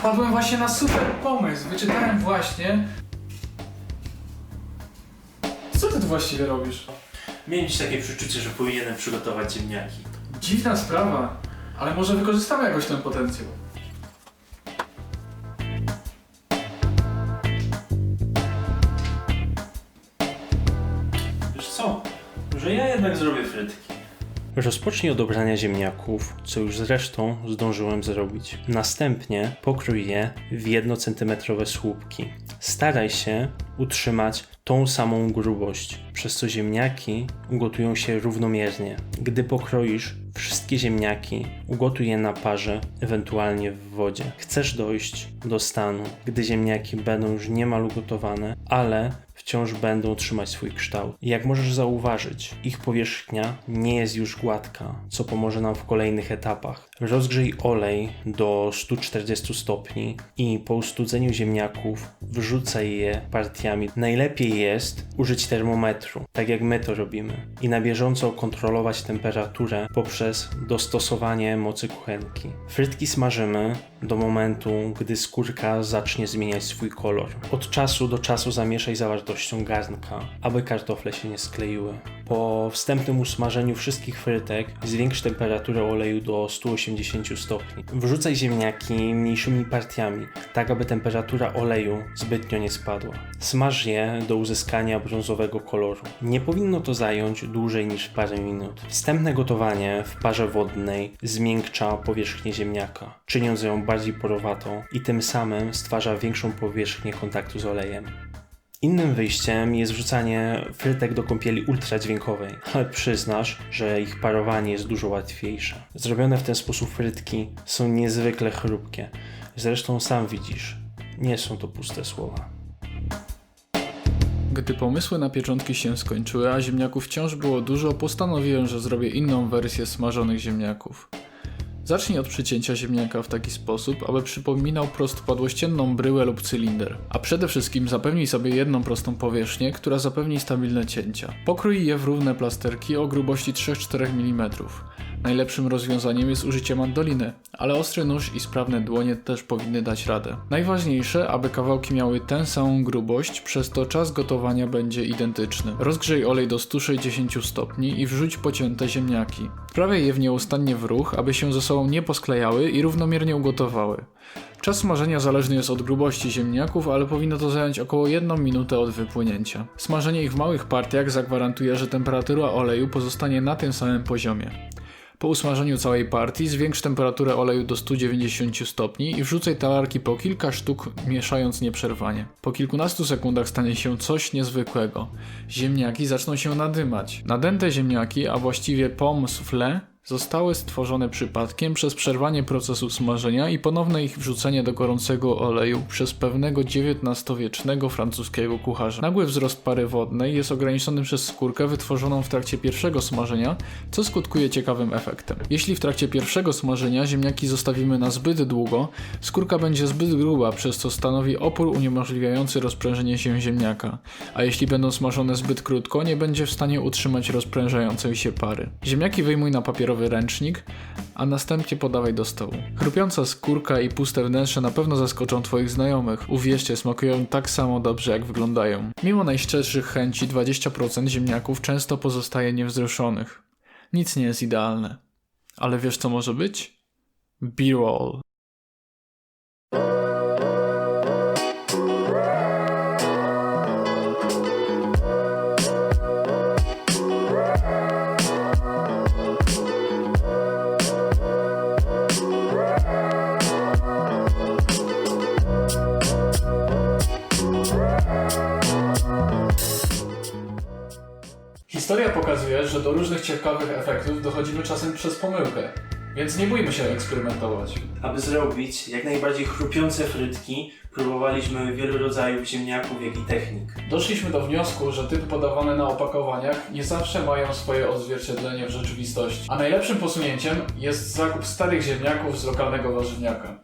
Wpadłem właśnie na super pomysł. Wyczytałem właśnie. Co ty tu właściwie robisz? Miałem dziś takie przeczucie, że powinienem przygotować ziemniaki. Dziwna sprawa, ale może wykorzystamy jakoś ten potencjał. Wiesz co? Może ja jednak zrobię frytki. Rozpocznij od obrania ziemniaków, co już zresztą zdążyłem zrobić. Następnie pokrój je w 1-centymetrowe słupki. Staraj się utrzymać tą samą grubość, przez co ziemniaki ugotują się równomiernie. Gdy pokroisz wszystkie ziemniaki, ugotuj je na parze, ewentualnie w wodzie. Chcesz dojść do stanu, gdy ziemniaki będą już niemal ugotowane, ale wciąż będą trzymać swój kształt. Jak możesz zauważyć, ich powierzchnia nie jest już gładka, co pomoże nam w kolejnych etapach. Rozgrzej olej do 140 stopni i po ustudzeniu ziemniaków wrzucaj je partiami. Najlepiej jest użyć termometru, tak jak my to robimy, i na bieżąco kontrolować temperaturę poprzez dostosowanie mocy kuchenki. Frytki smażymy do momentu, gdy skórka zacznie zmieniać swój kolor. Od czasu do czasu zamieszaj zawartością garnka, aby kartofle się nie skleiły. Po wstępnym usmażeniu wszystkich frytek zwiększ temperaturę oleju do 180 stopni. Wrzucaj ziemniaki mniejszymi partiami, tak aby temperatura oleju zbytnio nie spadła. Smaż je do uzyskania brązowego koloru. Nie powinno to zająć dłużej niż parę minut. Wstępne gotowanie w parze wodnej zmiękcza powierzchnię ziemniaka, czyniąc ją bardziej porowatą i tym samym stwarza większą powierzchnię kontaktu z olejem. Innym wyjściem jest wrzucanie frytek do kąpieli ultradźwiękowej, ale przyznasz, że ich parowanie jest dużo łatwiejsze. Zrobione w ten sposób frytki są niezwykle chrupkie. Zresztą sam widzisz, nie są to puste słowa. Gdy pomysły na pieczątki się skończyły, a ziemniaków wciąż było dużo, postanowiłem, że zrobię inną wersję smażonych ziemniaków. Zacznij od przycięcia ziemniaka w taki sposób, aby przypominał prostokładłościenną bryłę lub cylinder. A przede wszystkim zapewnij sobie jedną prostą powierzchnię, która zapewni stabilne cięcia. Pokrój je w równe plasterki o grubości 3-4 mm. Najlepszym rozwiązaniem jest użycie mandoliny, ale ostry nóż i sprawne dłonie też powinny dać radę. Najważniejsze, aby kawałki miały tę samą grubość, przez to czas gotowania będzie identyczny. Rozgrzej olej do 160 stopni i wrzuć pocięte ziemniaki. Wprawiaj je w nieustannie w ruch, aby się ze sobą nie posklejały i równomiernie ugotowały. Czas smażenia zależny jest od grubości ziemniaków, ale powinno to zająć około 1 minutę od wypłynięcia. Smażenie ich w małych partiach zagwarantuje, że temperatura oleju pozostanie na tym samym poziomie. Po usmażeniu całej partii zwiększ temperaturę oleju do 190 stopni i wrzucaj talarki po kilka sztuk, mieszając nieprzerwanie. Po kilkunastu sekundach stanie się coś niezwykłego. Ziemniaki zaczną się nadymać. Nadęte ziemniaki, a właściwie pomme soufflé, zostały stworzone przypadkiem przez przerwanie procesu smażenia i ponowne ich wrzucenie do gorącego oleju przez pewnego XIX-wiecznego francuskiego kucharza. Nagły wzrost pary wodnej jest ograniczony przez skórkę wytworzoną w trakcie pierwszego smażenia, co skutkuje ciekawym efektem. Jeśli w trakcie pierwszego smażenia ziemniaki zostawimy na zbyt długo, skórka będzie zbyt gruba, przez co stanowi opór uniemożliwiający rozprężenie się ziemniaka, a jeśli będą smażone zbyt krótko, nie będzie w stanie utrzymać rozprężającej się pary. Ziemniaki wyjmuj na papierowy ręcznik, a następnie podawaj do stołu. Chrupiąca skórka i puste wnętrze na pewno zaskoczą Twoich znajomych. Uwierzcie, smakują tak samo dobrze jak wyglądają. Mimo najszczerszych chęci 20% ziemniaków często pozostaje niewzruszonych. Nic nie jest idealne. Ale wiesz co może być? B-roll. Historia pokazuje, że do różnych ciekawych efektów dochodzimy czasem przez pomyłkę. Więc nie bójmy się eksperymentować. Aby zrobić jak najbardziej chrupiące frytki, próbowaliśmy wielu rodzajów ziemniaków, jak i technik. Doszliśmy do wniosku, że typy podawane na opakowaniach nie zawsze mają swoje odzwierciedlenie w rzeczywistości. A najlepszym posunięciem jest zakup starych ziemniaków z lokalnego warzywniaka.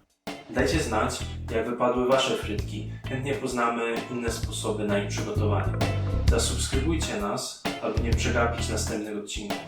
Dajcie znać, jak wypadły Wasze frytki. Chętnie poznamy inne sposoby na ich przygotowanie. Zasubskrybujcie nas, aby nie przegapić następnych odcinków.